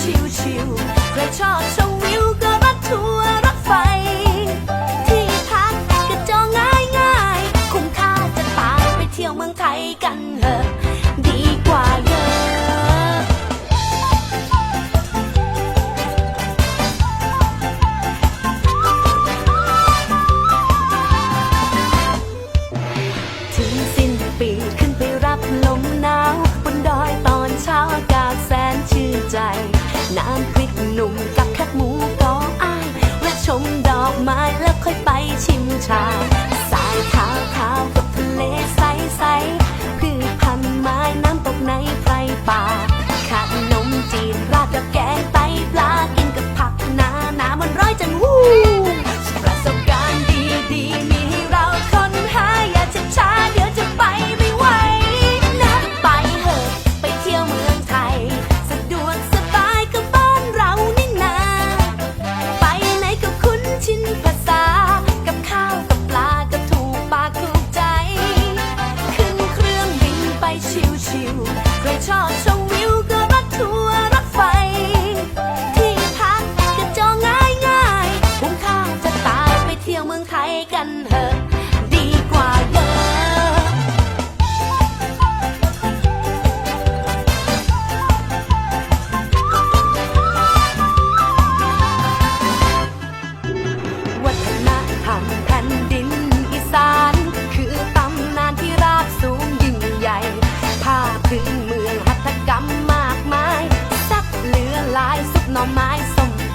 ชิวๆใครชอบชมวิวก็มาทัวร์ น้ำพริกหนุ่มกับแคบหมูกออายแวะชมดอกไม้แล้วค่อยไปชิมชา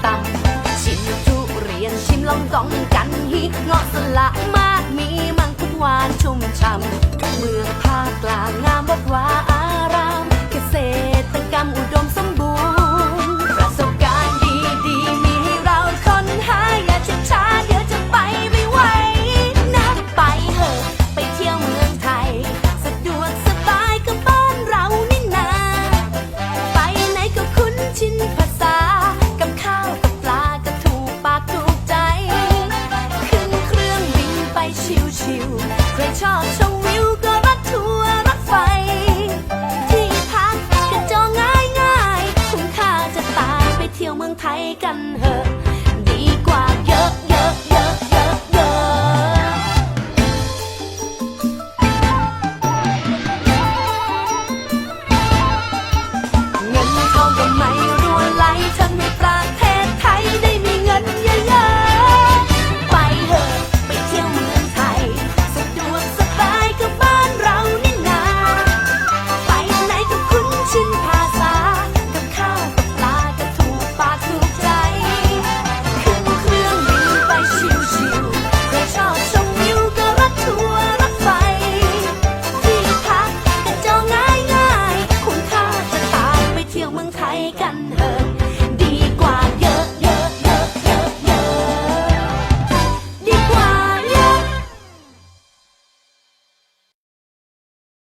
ตัชิมทุเรียนชิมลองกองกันฮิเงาะสละมากมีมังคุดหวานชุ่มฉ่ำเมืองภาคกลางงามวัดวา